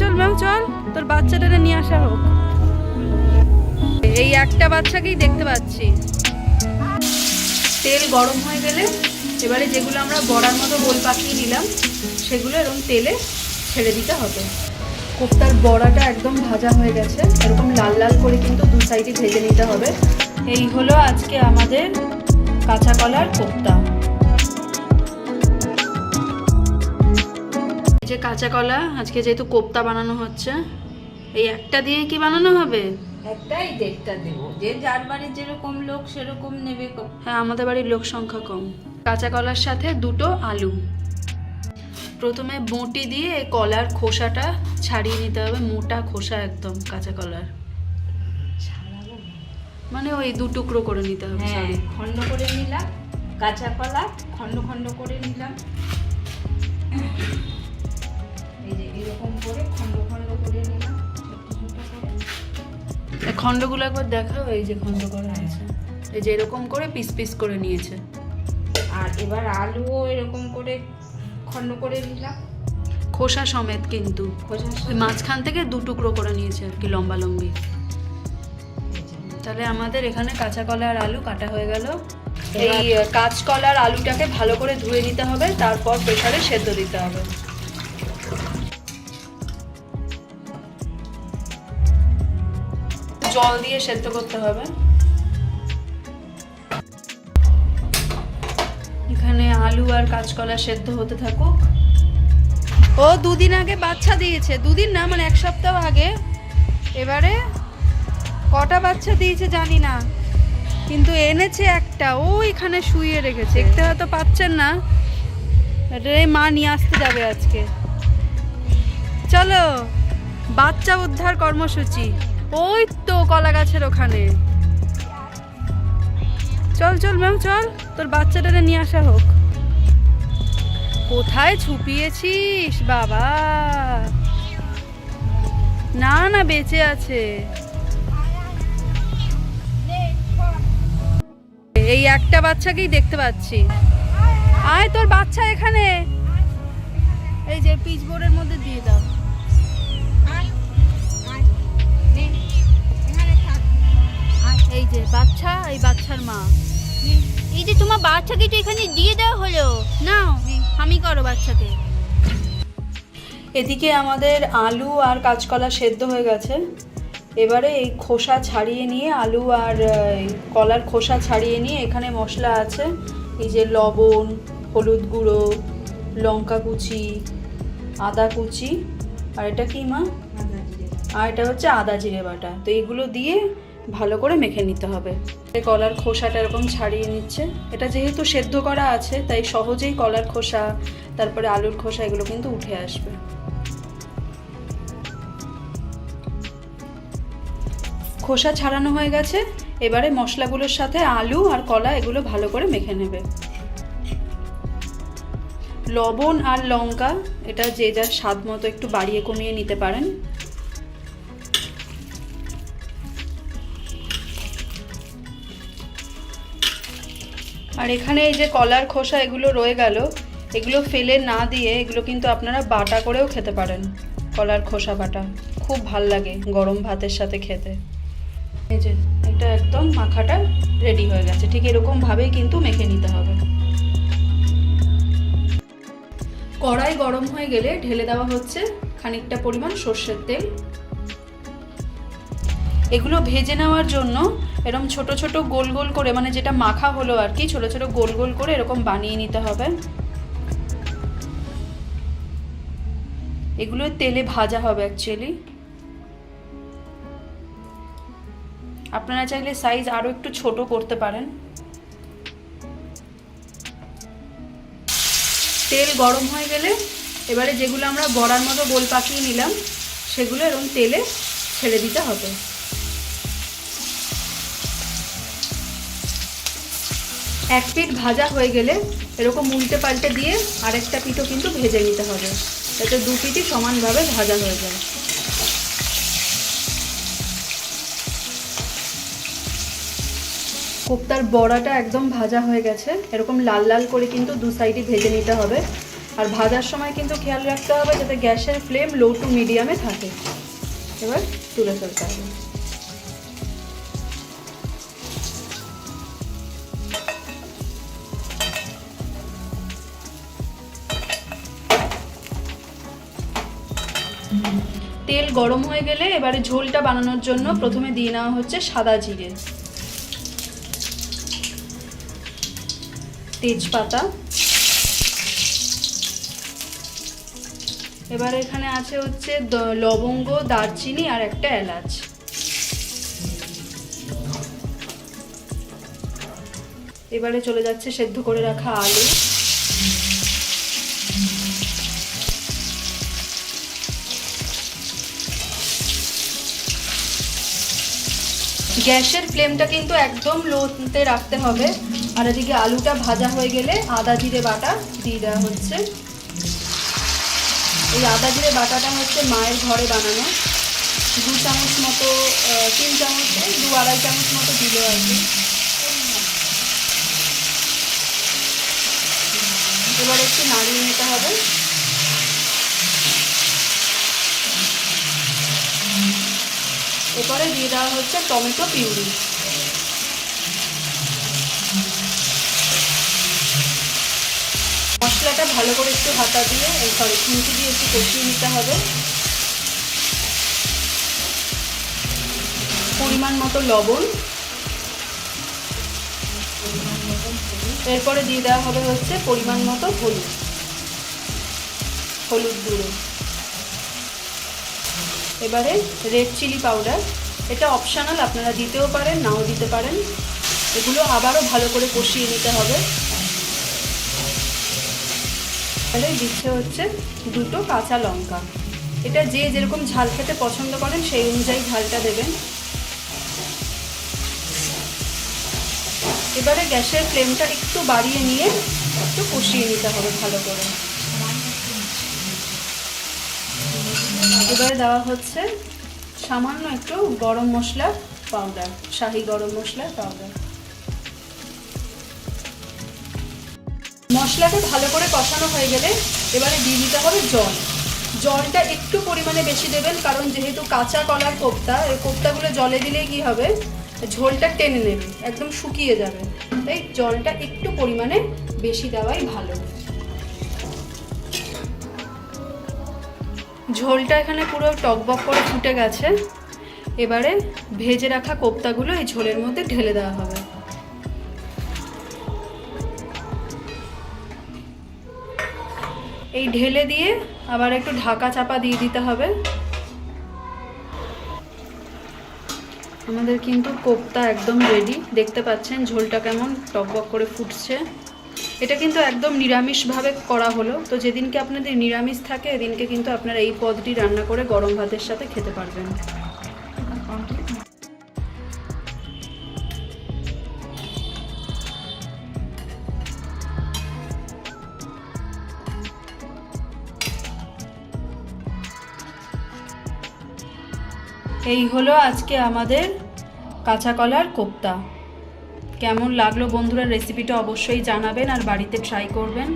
চল ম্যাম, চল। তোর বাচ্চাটারে নিয়ে আসা হোক। এই একটা বাচ্চাকেই দেখতে পাচ্ছি। তেল গরম হয়ে গেলে এবারে যেগুলো আমরা বড়ার মতো গোল পাকিয়ে দিলাম সেগুলো এরকম তেলে ছেড়ে দিতে হবে। কোপ্তার বড়াটা একদম ভাজা হয়ে গেছে। এরকম লাল লাল করে কিন্তু দু সাইডে ভেজে নিতে হবে। এই হলো আজকে আমাদের কাঁচা কলার কোপ্তা। যে কাঁচা কলা আজকে যেহেতু কোপ্তা বানানো হচ্ছে এই একটা দিয়ে কি বানানো হবে? একটাই দেড়টা দেবো। যে যার বাড়ির যেরকম লোক সেরকম নেবে হ্যাঁ আমাদের বাড়ির লোক সংখ্যা কম। কাঁচা কলার সাথে দুটো আলু। প্রথমে বঁটি দিয়ে এই কলার খোসাটা ছাড়িয়ে নিতে হবে মোটা খোসা একদম কাঁচা কলার। মানে ওই দু টুকরো করে নিতে হবে হ্যাঁ। খণ্ড করে নিলাম কাঁচা কলা খণ্ড খণ্ড করে নিলাম। এরকম করে করে নিলাম। খণ্ডগুলো একবার দেখাও এই যে খণ্ড করা আছে। এই যে এরকম করে পিস পিস করে নিয়েছে। আর এবার আলুও এরকম করে খণ্ড করে নিলাম। খোসা সমেত কিন্তু। মাঝখান থেকে দু টুকরো করে নিয়েছে আর কি লম্বা লম্বি। তাহলে আমাদের এখানে কাঁচা কলা আর আলু কাটা হয়ে গেল। এই কাঁচকলার আলুটাকে ভালো করে ধুয়ে নিতে হবে তারপর প্রেসারে সেদ্ধ দিতে হবে। জল দিয়ে সেদ্ধ করতে হবে। এখানে আলু আর কাঁচকলা সেদ্ধ হতে থাকুক। ও, দুদিন আগে বাচ্চা দিয়েছে। দুদিন না মানে এক সপ্তাহ আগে। এবারে কটা বাচ্চা দিয়েছে জানি না। কিন্তু এনেছে একটা। ও এখানে শুয়ে রেখেছে। দেখতে হয়তো পাচ্ছেন না। রে মা নিয়ে আসতে যাবে আজকে। চলো, বাচ্চা উদ্ধার কর্মসূচি। ওই তো কলা গাছের ওখানে। চল চল ম্যাম, চল। তোর বাচ্চাটারে নিয়ে আসা হোক। কোথায় ছুপিয়েছিস, বাবা? না না, বেঁচে আছে। এই একটা বাচ্চাকেই দেখতে পাচ্ছি। আয়, তোর বাচ্চা এখানে। এই যে পিচ বোর্ডের মধ্যে দিয়ে দাও। এই যে বাচ্চা এই বাচ্চার মা। এই যে তোমার বাচ্চাকে তো এখানে দিয়ে দেওয়া হলো। নাও আমি করো বাচ্চাকে। এদিকে আমাদের আলু আর কাঁচকলা সেদ্ধ হয়ে গেছে। এবারে এই খোসা ছাড়িয়ে নিয়ে আলু আর এই কলার খোসা ছাড়িয়ে নিয়ে এখানে মশলা আছে। এই যে লবণ হলুদ গুঁড়ো লঙ্কা কুচি আদা কুচি। আর এটা কি মা? আর এটা হচ্ছে আদা জিরে বাটা। তো এইগুলো দিয়ে ভালো করে মেখে নিতে হবে। কলার খোসাটা এরকম ছাড়িয়ে নিচ্ছে। এটা যেহেতু সেদ্ধ করা আছে, তাই সহজেই কলার খোসা, তারপরে আলুর খোসা এগুলো কিন্তু উঠে আসবে। খোসা ছাড়ানো হয়ে গেছে। এবারে মশলাগুলোর সাথে আলু আর কলা এগুলো ভালো করে মেখে নেবে। লবণ আর লঙ্কা, এটা যে যার স্বাদ মতো একটু বাড়িয়ে কমিয়ে নিতে পারেন। আর এখানে এই যে কলার খোসা, এগুলো রয়ে গেল। এগুলো ফেলে না দিয়ে এগুলো কিন্তু আপনারা বাটা করেও খেতে পারেন, কলার খোসা বাটা। খুব ভালো লাগে গরম ভাতের সাথে খেতে। এই যে, এটা একদম মাখাটা রেডি হয়ে গেছে। ঠিক এরকম ভাবেই কিন্তু মেখে নিতে হবে। কড়াই গরম হয়ে গেলে ঢেলে দেওয়া হচ্ছে খানিকটা পরিমাণ সর্ষের তেল। এগুলো ভেজে নেওয়ার জন্য এরকম ছোট ছোট গোল গোল করে মানে যেটা মাখা হলো আর কি, ছোট ছোট গোল গোল করে এরকম বানিয়ে নিতে হবে। এগুলো তেলে ভাজা হবে অ্যাকচুয়ালি আপনারা চাইলে সাইজ আরও একটু ছোট করতে পারেন। তেল গরম হয়ে গেলে এবারে যেগুলো আমরা বড়ার মতো গোল পাকিয়ে নিলাম, সেগুলো এরকম তেলে ছেড়ে দিতে হবে। এক পিঠ ভাজা হয়ে গেলে এরকম উল্টে পাল্টে দিয়ে আরেকটা পিঠও কিন্তু ভেজে নিতে হবে। যাতে দু পিঠই সমানভাবে ভাজা হয়ে যায়। কোপ্তার বড়াটা একদম ভাজা হয়ে গেছে। এরকম লাল লাল করে কিন্তু দু সাইডে ভেজে নিতে হবে। আর ভাজার সময় কিন্তু খেয়াল রাখতে হবে যাতে গ্যাসের ফ্লেম লো টু মিডিয়ামে থাকে। এবার তুলে ফেলতে হবে। তেল গরম হয়ে গেলে এবারে ঝোলটা বানানোর জন্য প্রথমে দিয়ে নেওয়া হচ্ছে সাদা জিরে, তেজপাতা। এবার এখানে আছে হচ্ছে লবঙ্গ, দারচিনি আর একটা এলাচ। এবারে চলে যাচ্ছে সেদ্ধ করে রাখা আলু। গ্যাসের ফ্লেমটা কিন্তু একদম লোতে রাখতে হবে। আর এদিকে আলুটা ভাজা হয়ে গেলে আদা জিরে বাটা দিয়ে দেওয়া হচ্ছে। এই আদা জিরে বাটাটা হচ্ছে মায়ের ঘরে বানানো। দু চামচ মতো তিন চামচ দু আড়াই চামচ মতো দিল আর কি। এবার একটু নাড়িয়ে নিতে হবে। এরপরে দিয়ে দেওয়া হচ্ছে টমেটো পিউরি। মশলাটা ভালো করে একটু হাতা দিয়ে সরি খুন্তি দিয়ে একটু কষিয়ে নিতে হবে। পরিমাণ মতো লবণ। এরপরে দিয়ে দেওয়া হবে হচ্ছে পরিমাণ মতো হলুদ। হলুদ গুঁড়ো। এবারে রেড চিলি পাউডার এটা অপশানাল আপনারা দিতেও পারেন, নাও দিতে পারেন। এগুলো আবারও ভালো করে কষিয়ে নিতে হবে। তাহলে দিচ্ছে হচ্ছে দুটো কাঁচা লঙ্কা। এটা যে যেরকম ঝাল খেতে পছন্দ করেন, সেই অনুযায়ী ঝালটা দেবেন। এবারে গ্যাসের ফ্লেমটা একটু বাড়িয়ে নিয়ে একটু কষিয়ে নিতে হবে ভালো করে। এবারে দেওয়া হচ্ছে সামান্য একটু গরম মশলা পাউডার শাহি গরম মশলা পাউডার মশলাটা ভালো করে কষানো হয়ে গেলে এবারে দিয়ে দিতে হবে জল। জলটা একটু পরিমাণে বেশি দেবেন, কারণ যেহেতু কাঁচা কলার কোপ্তা, এই কোপ্তাগুলো জলে দিলে কি হবে? ঝোলটা টেনে নেবে, একদম শুকিয়ে যাবে। তাই জলটা একটু পরিমাণে বেশি দেওয়াই ভালো। ঝোলটা এখানে পুরো টকবক করে ফুটে গেছে। এবারে ভেজে রাখা কোপ্তাগুলো এই ঝোলের মধ্যে ঢেলে দেওয়া হবে। এই ঢেলে দিয়ে আবার একটু ঢাকা চাপা দিয়ে দিতে হবে। আমাদের কিন্তু কোপ্তা একদম রেডি দেখতে পাচ্ছেন ঝোলটা কেমন টকবক করে ফুটছে। এটা কিন্তু একদম নিরামিষভাবে করা হলো। তো যেদিনকে আপনাদের নিরামিষ থাকে, এদিনকে কিন্তু আপনারা এই পদটি রান্না করে গরম ভাতের সাথে খেতে পারবেন। এই হলো আজকে আমাদের কাঁচা কলার কোপ্তা। কেমন লাগল বন্ধুরা? রেসিপিটা অবশ্যই জানাবেন আর বাড়িতে ট্রাই করবেন।